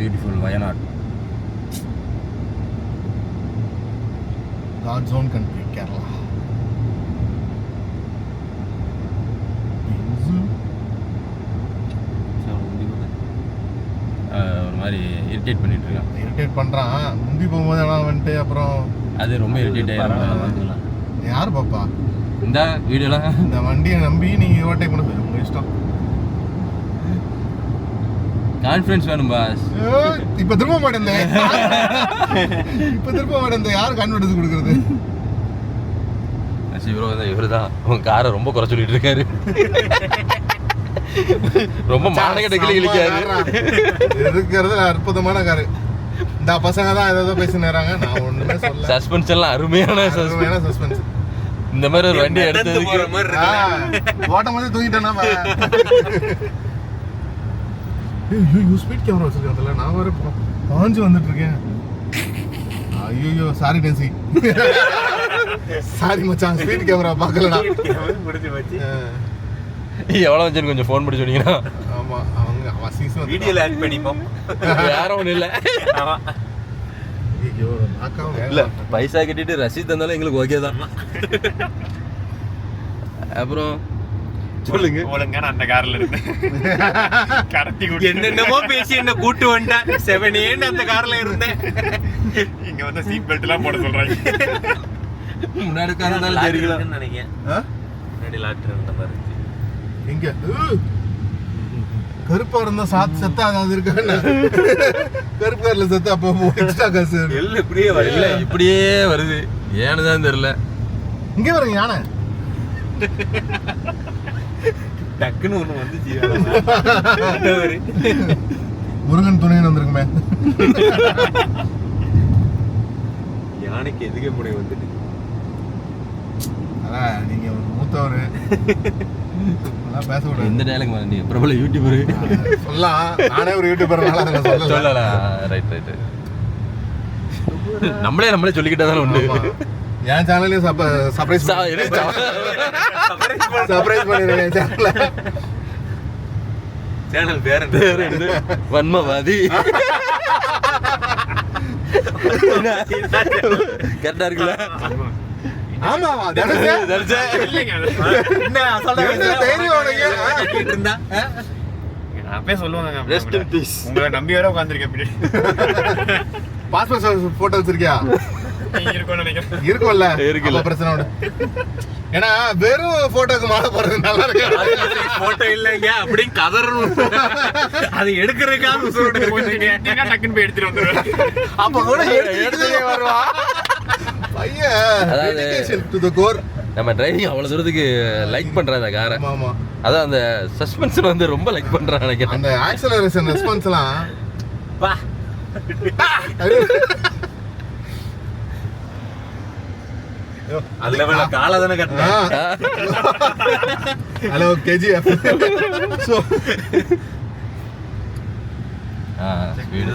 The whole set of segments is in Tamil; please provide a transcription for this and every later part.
Beautiful Wayanad god's own country Kerala ஒரு மாதிரி இரிட்டேட் பண்ணிட்டு இருக்கான். இரிட்டேட் பண்றான். முந்தி போகும்போது எல்லாம் வந்துட்டு அப்புறம் அது ரொம்ப இரிட்டேட் ஆயிரும். யார் பாப்பா? இந்த வீடியோலாம் இந்த வண்டியை நம்பி நீங்க ஓவர்டேக் பண்ண போய் உங்க இஷ்டம். கான்ஃபிடன்ஸ் வேணும் பாஸ் இப்ப திரும்ப மாட்டேன் இப்ப திரும்ப மாட்டேன் யார் கான்ஃபிடன்ஸ் கொடுக்கறது? ப்ரோ தான் இவர் தான் உங்க காரை ரொம்ப குறை சொல்லிட்டு இருக்காரு. ரொம்ப மானகட்ட கிளி கிளிக்காரு இருக்கிறது அற்புதமான காரு. இந்த பசங்க தான் ஏதோ பேசினாங்க நான் ஒண்ணுமே சொல்ல சஸ்பென்ஸ் எல்லாம் அருமையான சஸ்பென்ஸ் சஸ்பென்ஸ் இந்த மாதிரி ஒரு வண்டி எடுத்ததுக்கு ஓட்டம் வந்து தூங்கிட்டேன்னா ஐயோ ஸ்பீட் கேமரா வச்சிருக்காங்கல்ல நான் வேற பாஞ்சு வந்துட்டு இருக்கேன் ஐயோ சாரி டென்சி சாரி மச்சான். ஸ்பீட் கேமரா பார்க்கலடா. முடிஞ்சு போச்சு அஹ், எவ்வளவு வச்சு கொஞ்சம் ஃபோன் பண்ணி சொன்னீங்கன்னா. ஆமா அவங்க அவன் சீசன் வீடியோல ஆட் பண்ணிப்போம். வேற ஒண்ணும் இல்ல. ஆமா. ஐயோ நாக்காவும் இல்ல பைசா கட்டிட்டு ரசீத் தந்தாலும் எங்களுக்கு ஓகே தான். அப்புறம் சொல்லுங்க. ஒழுங்கா நான் அந்த கார்ல இருந்தேன். கடத்தி என்னென்னமோ பேசி என்ன கூட்டு வந்துட்டேன். செவனேன்னு அந்த கார்ல இருந்தேன். இங்க வந்து சீட் பெல்ட் எல்லாம் போட சொல்றாங்க. முன்னாடி உட்கார்ந்தாலும் தெரியும் நினைக்கிறேன்? முன்னாடி லாட்டரி இருந்த மாதிரி. எங்க! கருப்பா இருந்தா சாத்து செத்தா அதாவது இருக்காங்க கருப்பு கார்ல செத்தா அப்போ எக்ஸ்ட்ரா காசு எள்ளு இப்படியே இல்ல வரல இப்படியே வருது. ஏன்னு தான் தெரியல. இங்க வரங்க யானை. டக்குன்னு ஒண்ணு வந்துச்சு. முருகன் துணைன்னு வந்திருக்குமே. யானைக்கு எதுக்கே முறை வந்துட்டு? அதான் நீங்க ஒரு மூத்தவர். இந்த டைலாக் நீ? பிரபல யூடியூபர் சொல்லலாம். நானே ஒரு யூடியூபர்னால அதை சொல்லல. ரைட் ரைட் நம்மளே நம்மளே சொல்லிக்கிட்டா தானே உண்டு. என் சேனலையும் சர்ப்ரைஸ் சர்ப்ரைஸ் பண்ணிடுறேன் என் சேனல்ல சேனல் பேர் பேரு? வன்மவாதி கரெக்டா இருக்குல்ல ஆமா அப்பே சொல்லுவாங்க in peace. உங்களை நம்பி வேற உட்காந்துருக்கேன் பின்னாடி பாஸ்போர்ட் போட்டோ வச்சிருக்கியா இருக்கும்ல. இருக்குல்ல. பிரச்சனை உண்டு. ஏன்னா வெறும் போட்டோக்கு மாலை போடுறது நல்லா இருக்கு. போட்டோ இல்லைங்க. அப்படின்னு கதறணும். அது எடுக்கிறதுக்காக டக்குன்னு போய் எடுத்துட்டு வந்துருவேன். அப்ப கூட எடுத்துட்டே வருவா. நம்ம டிரைவிங் அவ்வளவு தூரத்துக்கு லைக் பண்றேன் அந்த காரை ஆமா ஆமா. அதான் அந்த சஸ்பென்ஷன் வந்து ரொம்ப லைக் பண்றான் நினைக்கிறேன். அந்த ஆக்சலரேஷன் ரெஸ்பான்ஸ் எல்லாம் வா அதுல வேணா காலை தானே கட்டினேன். Hello KGF so speed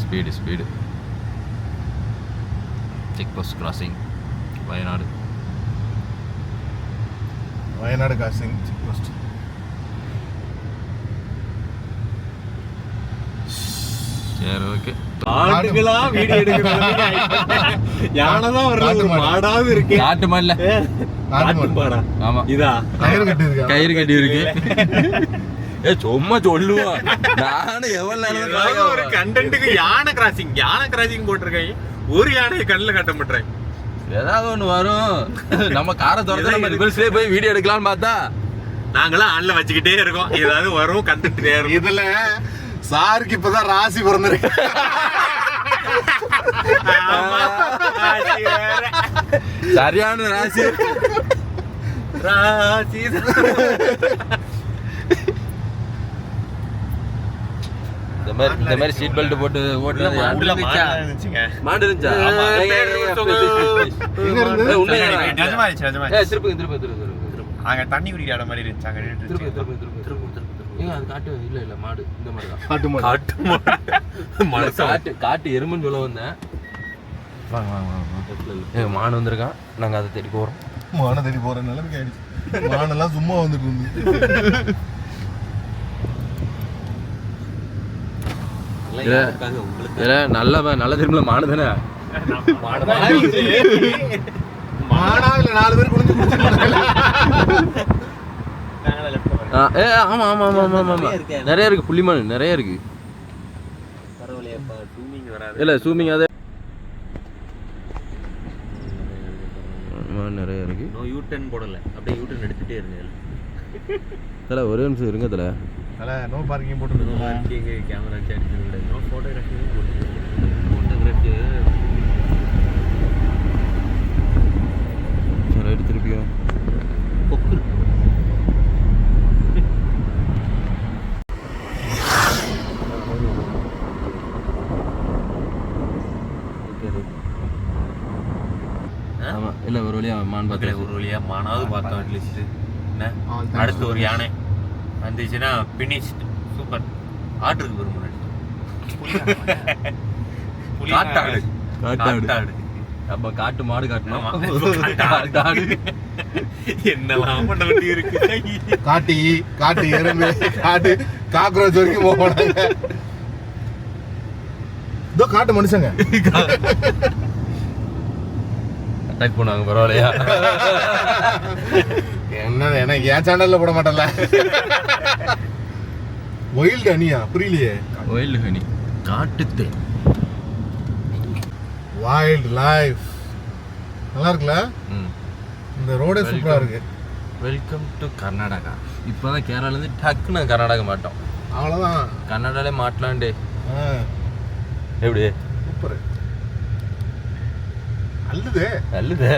speed speed check post crossing Wayanad Wayanad crossing check post சரி ஓகே ஆட்டுகளா வீடியோ எடுக்கிறாங்க யானை தான் வரல காட்டு ஒரு மாடு. மாடாவது இருக்கு. காட்டு மாடல. காட்டு மாடா. ஆமா. இதா? கயிறு கட்டி இருக்கா கயிறு கட்டி இருக்கு ஏ சும்மா சொல்லுவா. நானும் எவ்வளவு ஏதாவது ஒரு நேரம் கண்டென்ட்டுக்கு யானை கிராசிங் யானை கிராசிங் போட்டிருக்காங்க ஒரு யானையை கண்ணில் கட்ட மாட்டேன் ஏதாவது ஒண்ணு வரும். நம்ம காரை திறந்து நம்ம ரிவர்ஸ்லயே போய் வீடியோ எடுக்கலாம்னு பார்த்தா. நாங்களாம் ஆன்ல வச்சுக்கிட்டே இருக்கோம். ஏதாவது வரும் கண்டென்ட் நேரம் இதுல சாருக்கு இப்பதான் ராசி பிறந்திருக்கு. சரியான ராசி ராசி இந்த மாதிரி இந்த மாதிரி சீட் பெல்ட் போட்டு ஓட்டுறது மாடு? இருந்துச்சுங்க. இருந்துச்சா. அங்க தண்ணி குடிக்கிற மாதிரி இருந்துச்சு அங்க. ஏங்க, அது காட்டு. இல்ல இல்ல மாடு. இந்த மாதிரி தான் காட்டு மாடு. காட்டு மாடு. காட்டு காட்டு எறும்புன்னு சொல்ல வந்தேன் வாங்க வாங்க வாங்க ஏ மான் வந்திருக்கான். நாங்க அதை தேடி போறோம். மான தேடி போற நிலைமைக்கு ஆயிடுச்சு. மானெல்லாம் சும்மா வந்துட்டு இருந்து. நல்ல நல்ல திரும்ப மானு தானே? ஆனா இதுல நாலு பேர் ஆ, ஏ ஆமா ஆமா ஆமா ஆமா ஆமா நிறைய இருக்கு. நிறைய இருக்கு புள்ளிமான் நிறைய இருக்கு. பரவாயில்லையாப்பா தூமிங் வராது. இல்ல சூமிங் அதே நிறைய இருக்கு. நோ யூ டர்ன் போடல. அப்படியே யூ டர்ன் எடுத்துட்டே இருங்க தல ஒரே நிமிஷம் இருங்க தல. தல நோ பார்க்கிங் போட்டுருக்கோம் கேமரா வச்சு அடிக்கிறது நோ ஃபோட்டோகிராஃபி ஃபோட்டோகிராஃபி சரி திருப்பியும் கொக்கு ஆமா இல்ல ஒரு வழியா மான் மக்களே பார்த்தேன் ஒரு வழியா மானாவது பார்த்தோம் அட்லீஸ்ட் என்ன? அடுத்து ஒரு யானை வந்துச்சுன்னா பினிஷ்ட் சூப்பர். ஆர்டருக்கு வரும் முன்னாடி. காட்டாடு காட்டாடு. அப்ப காட்டு மாடு காட்டணும் என்னெல்லாம் பண்ண வேண்டி இருக்கு? காட்டி காட்டு எறும்பு காட்டு காக்ரோச் வரைக்கும் போனாங்க இதோ காட்டு மனுஷங்க. அட்டாக் பண்ணுவாங்க பரவாயில்லையா? என்ன எனக்கு என் சேனல்ல போட மாட்டேன்ல? ஒயில்டு அனியா புரியலையே. ஒயில்டு ஹனி காட்டுத்தே. வைல்ட் லைஃப் நல்லா இருக்குல்ல? இந்த ரோடே சூப்பரா இருக்கு. வெல்கம் டு கர்நாடகா இப்போதான் கேரளாலேருந்து டக்குன்னு கர்நாடகா மாட்டோம். அவ்வளவுதான். கர்நாடகாலே மாட்டலான்டே ஆ, எப்படி? அல்லது நல்லது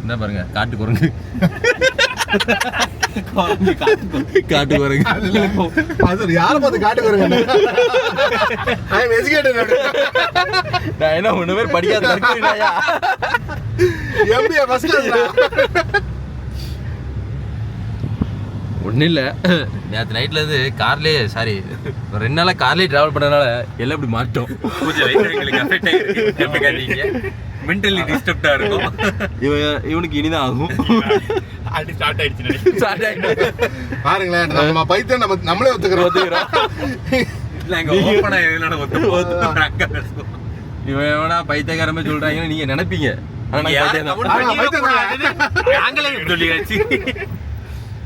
என்ன பாருங்க காட்டு குரங்கு. காட்டு குரங்கு. அது யார பார்த்து காட்டு எஜுகேட்டட் நான் என்ன ஒண்ணு பேர் படிக்காத எம்பிஏ ஃபர்ஸ்ட் கிளாஸ் ஒன்றும் இல்லை. நேற்று நைட்ல இருந்து கார்லேயே சாரி ஒரு ரெண்டு நாளாக கார்லேயே ட்ராவல் பண்ணனால எல்லாம் இப்படி மாட்டோம் மென்டலி டிஸ்டர்ப்டா இருக்கும். இவன் இவனுக்கு இனிதான் ஆகும். அது ஸ்டார்ட் ஆயிடுச்சு Start ஆயிட்டு. பாருங்களேன் நம்ம பைத்தியம் நம்ம நம்மளே ஒத்துக்கிறோம். ஒத்துக்கிறோம். இல்ல அங்க ஓப்பனா எதுல ஒத்து ஒத்து இவன் எவனா பைத்தியக்காரமே சொல்றாங்கன்னு நீங்க நினைப்பீங்க.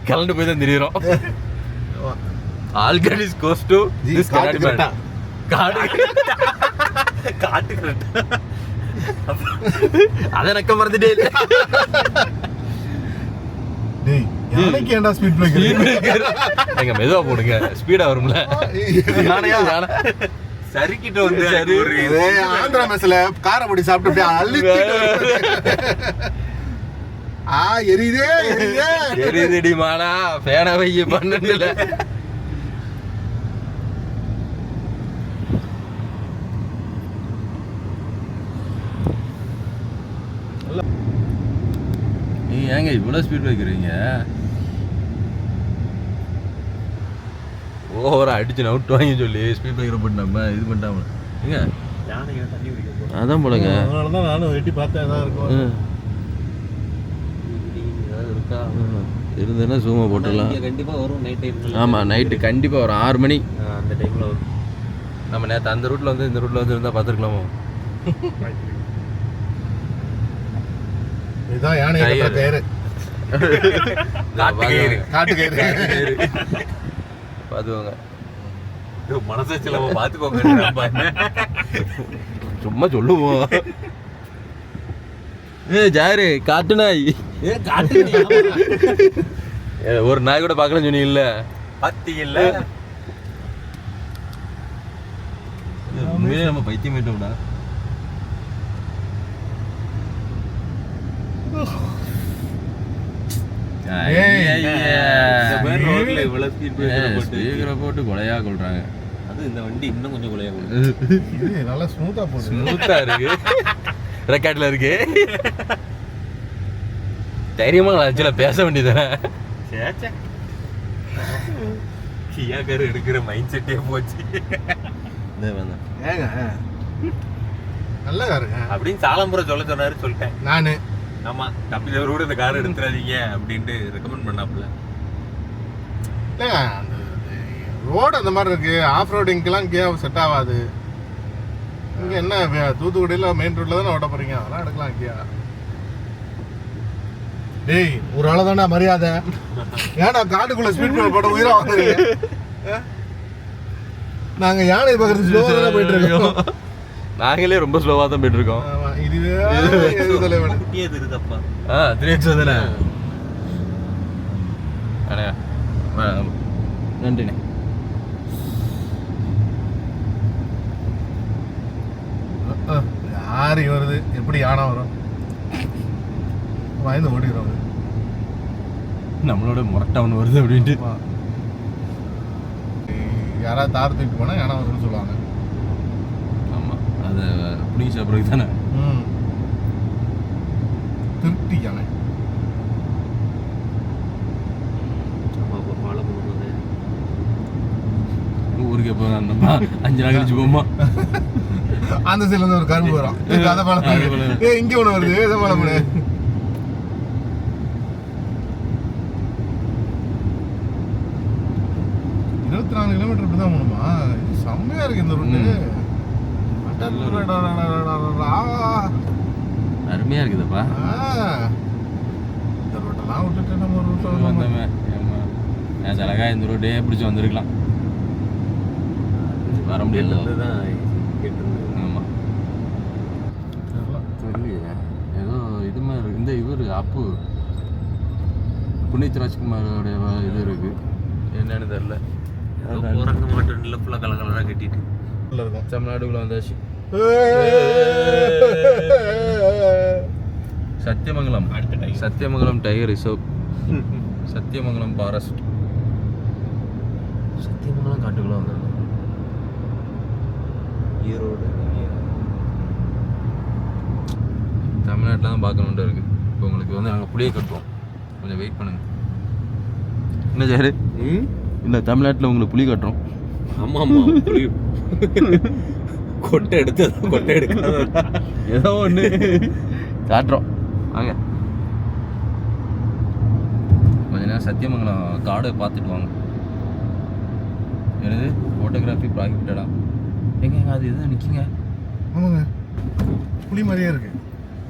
கலந்து போய் தான் தெரியுறோம். ஆல்கட் இஸ் கோஸ் டு திஸ் காட்டு கரெக்டா? காடு இல்லை. டேய் யானைக்கு ஏன்டா ஸ்பீட் பிரேக்கர் எங்க மெதுவா போடுங்க. ஸ்பீடா வரும்ல? யானை சறுக்கிட்டு வந்து ஆந்திரா மெஸ்ல காரப்பொடி சாப்பிட்டு அப்படியே வருது. ஆ எரியுதே எரியுதே. தெரியுதுடி மானா. ஃபேனை வை பன்னெண்டுல ஏங்க இவ்வளோ ஸ்பீட் வைக்கிறீங்க ஓவரா அடிச்சு நவுட்டு வாங்கி சொல்லி ஸ்பீட் பிரேக்கர் போட்டு நம்ம இது பண்ணிட்டாம ஏங்க? அதான் போலங்க. அதனாலதான் நானும் வெட்டி பார்த்தேன் ஏதாவது இருக்கும்? ம். ஏதாவது இருக்கா? ம். இருந்ததுன்னா சூமா போட்டுடலாம். இங்க கண்டிப்பா வரும் நைட் டைம் ஆமாம் நைட்டு கண்டிப்பாக ஒரு ஆறு மணி. அந்த டைம்ல வரும். நம்ம நேற்று அந்த ரூட்டில் வந்து இந்த ரூட்டில் வந்து இருந்தால் பார்த்துருக்கலாமோ? இதுதான் யானை கயிறு. காட்டுக்கயிறு. காட்டு கயிறு பார்த்துக்கோங்க பாத்துக்கோங்க சும்மா சொல்லுவோம். ஏ ஜாரு காட்டு நாய் ஏ, ஒரு நாய் கூட பார்க்கலன்னு சொன்னீங்கல்ல? பாத்தீங்கல்ல உண்மையிலே நம்ம பைத்தியம் போயிட்டோம்டா ஏய், இந்த மாதிரி ரோட்ல இவ்வளவு ஸ்பீட் பிரேக்கர் போட்டு கொலையா கொள்றாங்க அது இந்த வண்டி இன்னும் கொஞ்சம் கொலையா இது நல்லா ஸ்மூத்தா போகுது. ஸ்மூத்தா இருக்கு. ரெக்கார்ட்ல இருக்கு. தைரியமா ஆக்சுவலா பேச வேண்டியதானே சேச்சே. கியா கார் எடுக்கிற மைண்ட் செட்டே போச்சு. ஏங்க நல்லா காருங்க அப்படின்னு சாலம்புரம் சொல்ல சொன்னாரு சொல்லிட்டேன். நானு. ஆமா தப்பி தவிர கூட இந்த கார் எடுத்துறாதீங்க அப்படின்ட்டு ரெக்கமெண்ட் பண்ணாப்புல. ரோடு அந்த மாதிரி இருக்கு. ஆஃப் ரோடிங்கெல்லாம் கே செட் ஆகாது. இங்க என்ன தூத்துக்குடியில மெயின் ரோட்ல தானே ஓட்ட போறீங்க? அதெல்லாம் எடுக்கலாம் இங்கேயா டேய் ஒரு ஆளு தானே மரியாதை. ஏன்டா காட்டுக்குள்ள ஸ்பீட் பிரேக் போட உயிரா வாங்குறீங்க? ஆ? நாங்க யானை பக்கத்து ஸ்லோவா தானே போயிட்டு இருக்கோம். நாங்களே ரொம்ப ஸ்லோவாக தான் போயிட்டு இருக்கோம். ஆமா, இதுவே எது தலைவன் குட்டியே திருதப்பா ஆ த்ரீ எக்ஸ் தானே அண்ணே வ- நன்றிண்ணே யாரு வருது எப்படி யானை வரும் பயந்து ஓடிடுறோம் நம்மளோட முரட்டை ஒன்று வருது அப்படின்ட்டு யாராவது தார் தூக்கி போனா யானை வரும்னு சொல்லுவாங்க ஆமாம் அது பிடிங்கி சாப்பிட்றதுக்கு தானே திருப்தி யானை ஊருக்கு எப்போ நம்ம அஞ்சு நாள் கழிச்சு போமா அந்த சைடுல இருந்து ஒரு கரும்பு வரும். கதை பழம். ஏ இங்க ஒண்ணு வருது. எதை பழம் இருபத்தி நாலு கிலோமீட்டர் தான் போகணுமா செம்மையா இருக்கு இந்த ரூட்டு அருமையாக இருக்குதுப்பா. இந்த ரோட்டெல்லாம் விட்டுட்டு நம்ம ரூட் வந்தோமே ஆமா. நேத்து அழகா இந்த ரோட்டே பிடிச்சி வந்திருக்கலாம். வர முடியல. தான் ஆமா. தெரியலையே. ஏதோ இது மாதிரி. இந்த இவர் அப்பு. புனித் ராஜ்குமாரோட இது இருக்கு. என்னன்னு தெரியல. உறங்க மாட்டோம் இல்லை ஃபுல்லாக கலர் கலராக கட்டிட்டு. இருக்கும் தமிழ்நாடுக்குள்ள வந்தாச்சு. Sathyamangalam. Sathyamangalam tiger reserve Sathyamangalam forest Sathyamangalam காட்டுக்குள்ள வந்திருக்கோம் ஈரோடு தமிழ்நாட்டில் தான் பார்க்கணுன்ட்டு இருக்கு. இப்போ உங்களுக்கு வந்து நாங்கள் புளியை கட்டுவோம். கொஞ்சம் வெயிட் பண்ணுங்க. என்ன ஜெயரு? இல்லை தமிழ்நாட்டில் உங்களுக்கு புளி கட்டுறோம். ஆமாம் ஆமாம் புரியும் கொட்டை எடுத்து கொட்டை எடுக்காத ஏதோ ஒன்று காட்டுறோம். வாங்க. கொஞ்ச நேரம் சத்தியமங்கலம் காடை பார்த்துட்டு வாங்க. என்னது? ஃபோட்டோகிராஃபி ப்ராஜெக்டடா எங்க அது எதுவும் நிற்கிங்க ஆமாங்க. புலி மாதிரியே இருக்கு.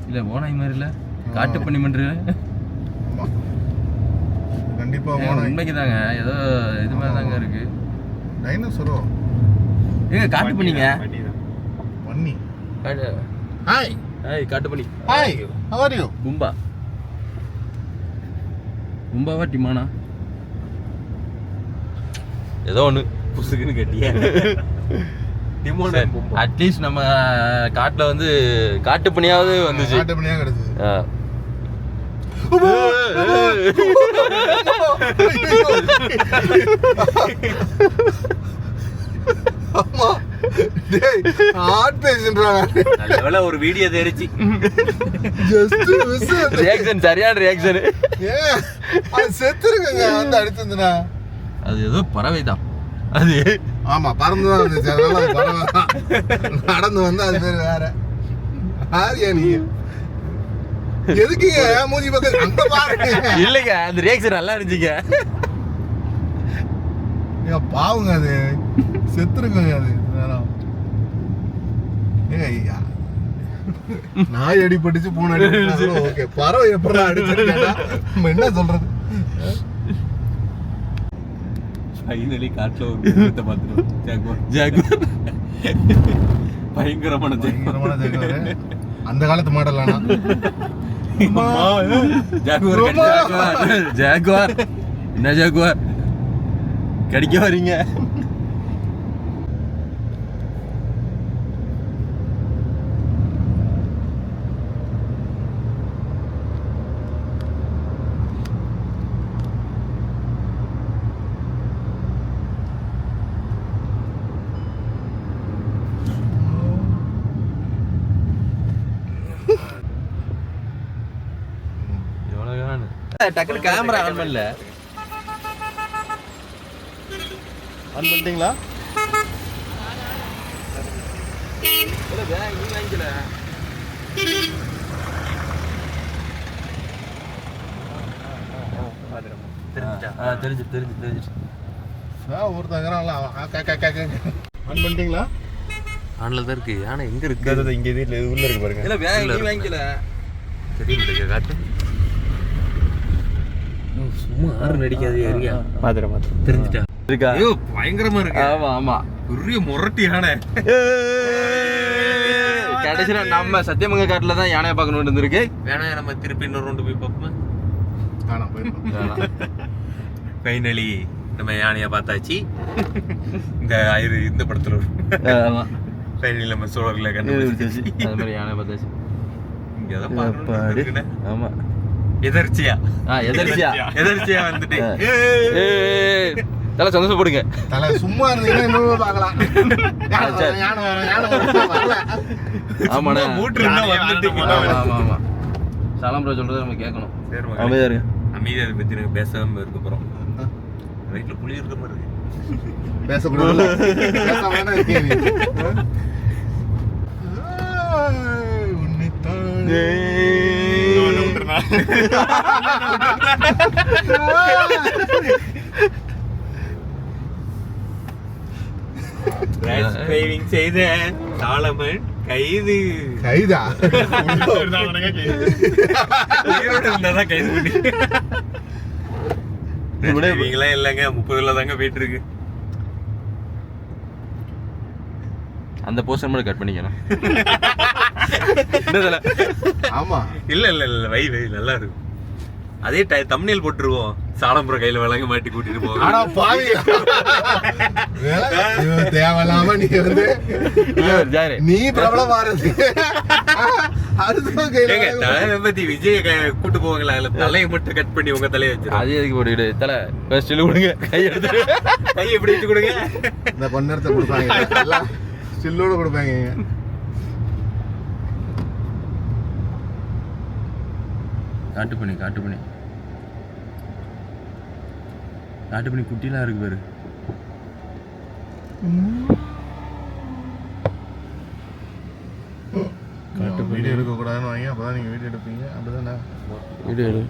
இல்லை ஓனாய் மாதிரி இல்லை? காட்டு பண்ணி பண்ணுறேன் ஆமா. கண்டிப்பா ஓனாய் உண்மைக்கு தாங்க ஏதோ இது மாதிரி தாங்க இருக்கு டைனோசரோ ஏங்க காட்டு பண்ணிங்க பண்ணி ஹாய் ஏய் காட்டு பண்ணி ஹாய் how are you? கும்பா கும்பாவா டிமானா ஏதோ ஒன்று புசுக்குன்னு கட்டியா. டிமோன் அட்லீஸ்ட் நம்ம காட்டுல வந்து காட்டு பணியாவது வந்துச்சு காட்டு பண்ணியா கிடைச்சது. ஆமா. ஹார்ட் வேளை ஒரு வீடியோ தெரிச்சு ஜஸ்ட் மிஸ் ரியாக்ஷன் சரியான ரியாக்ஷன் ஏ அது செத்துருக்குங்க வந்து அடிச்சிருந்தனா அது ஏதோ பறவை தான் அது ஆமா பறந்து தான் வந்துச்சு. அதனால அது பறவை தான். நடந்து வந்து அது பேர் வேற. யாரியா நீ? எதுக்குங்க மூஞ்சி பக்கம் அங்க பாருங்க. இல்லைங்க அந்த ரியாக்ஷன் நல்லா இருந்துச்சுங்க. பாவுங்க அது. செத்துருக்குங்க அது. நேரம் ஏங்க. நாய் அடிபட்டுச்சு பூனை அடிபட்டுச்சு ஓகே பறவை எப்படி அடிச்சிருக்கா நம்ம என்ன சொல்றது? ஃபைனலி காட்டுல ஒரு மிருகத்தை பார்த்துட்டோம் ஜாகுவார் ஜாகுவார் பயங்கரமான பயங்கரமான ஜாகுவார். அந்த காலத்து மாடல் ஆனா ஜாகுவார். ஜாகுவார் ஜாகுவார் என்ன ஜாகுவார் கடிக்க வரீங்க? டக்குனு கேமரா ஆன் பண்ணல. ஆன் பண்ணிட்டீங்களா? தெரிஞ்சு தெரிஞ்சு தெரிஞ்சு. ஒருத்தங்கிறான்ல ஆன் பண்ணிட்டீங்களா? ஆன்ல தான் இருக்கு. யானை எங்க இருக்கு? இங்க இதுல உள்ள இருக்கு பாருங்க. இல்ல வாங்கிக்கல தெரியும் காட்டு. சும்மா ஆறு நடிக்காது ஏரியா பாத்துறேன் பாத்துறேன் தெரிஞ்சுட்டா? இருக்கா? ஐயோ பயங்கரமா இருக்கு. ஆமா ஆமா. பெரிய முரட்டு யானை. கடைசியில நம்ம சத்தியமங்க காட்டுல தான் யானையை பார்க்கணும் இருந்திருக்கு. வேணா நம்ம திருப்பி இன்னொரு ரவுண்டு போய் பார்ப்போம்? போயிருக்கோம் ஃபைனலி நம்ம யானையை பார்த்தாச்சு. இந்த இது இந்த படத்துல ஆமா. ஃபைனலி நம்ம சோழர்ல அது கண்டுபிடிச்சாச்சு. மாதிரி யானை பார்த்தாச்சு. இங்க தான். ஆமா. எதர்ச்சியா? ஆ எதிர்ச்சியா. எதர்ச்சியா வந்துட்டு. தலை சந்தோஷப்படுங்க தலை சும்மா இருந்தீங்கன்னா இன்னும் பார்க்கலாம். ஆமாண்ணே. மூட்டு ஆமா சலாம் ப்ரோ சொல்றதை நம்ம கேட்கணும். அமைதியா இருங்க. அமைதியா அதை பத்தி எனக்கு பேசாம இருக்க போறோம். வயிற்றுல புளி இருக்க மாதிரி இருக்கு. பேசக்கூடாதுல்ல? பேசாம driving செய்த சாலமன் கைது. கைதா? கைது இல்லைங்க முப்பதுல தாங்க போயிட்டு இருக்கு. அந்த போஸ்டர் மட்டும் கட் பண்ணிக்கணும். என்னதுல? ஆமா. இல்ல இல்ல இல்ல வை வை நல்லா இருக்கும். அதே டை தம்னேல் போட்டுருவோம். சாலம்புரம் கையில விலங்க மாட்டி கூட்டிட்டு ஆனா போவோம் பாவி இவன் தேவையில்லாம நீ வந்து நீ பிரபலம் ஆறது அதுதான் கையில ஏங்க தலை பத்தி விஜய் கூட்டு போவாங்களா? இல்ல தலையை மட்டும் கட் பண்ணி உங்க தலையை வச்சிருக்கோம் அது எதுக்கு போட்டுக்கிட்டு தலை ஸ்டில் கொடுங்க. கை எடுத்து கை எப்படி வச்சு கொடுங்க? இந்த கொடுப்பாங்க. எல்லாம் ஸ்டில்லோட கொடுப்பாங்க. காட்டு பண்ணி காட்டு பண்ணி. காட்டு பண்ணி குட்டிலாம் இருக்கு பாரு. வீடியோ எடுக்க கூடாதுன்னு வாங்க அப்பதான் நீங்க வீடியோ எடுப்பீங்க. அப்படிதானே வீடியோ எடு.